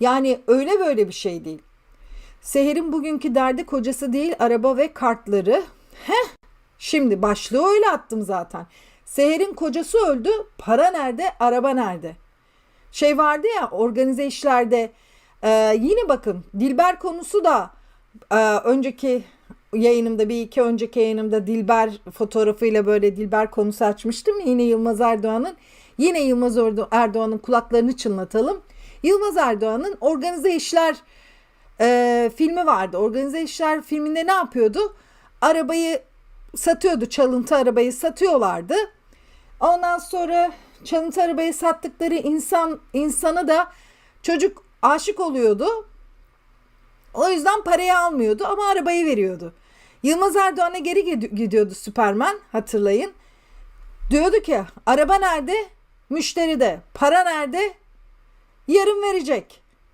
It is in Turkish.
Yani öyle böyle bir şey değil. Seher'in bugünkü derdi kocası değil araba ve kartları. Heh şimdi başlığı öyle attım zaten. Seher'in kocası öldü para nerede araba nerede? Şey vardı ya organize işlerde e, yine bakın Dilber konusu da e, önceki yayınımda bir iki önceki yayınımda Dilber fotoğrafıyla böyle Dilber konusu açmıştım. Yine Yılmaz Erdoğan'ın yine Yılmaz Erdo- Erdoğan'ın kulaklarını çınlatalım. Yılmaz Erdoğan'ın organize işler e, filmi vardı. Organize işler filminde ne yapıyordu? Arabayı satıyordu. Çalıntı arabayı satıyorlardı. Ondan sonra çalıntı arabayı sattıkları insan insana da çocuk aşık oluyordu. O yüzden parayı almıyordu ama arabayı veriyordu. Yılmaz Erdoğan'a geri gid- gidiyordu Süpermen hatırlayın. Diyordu ki araba nerede? Müşteride. Para nerede? Yarın verecek.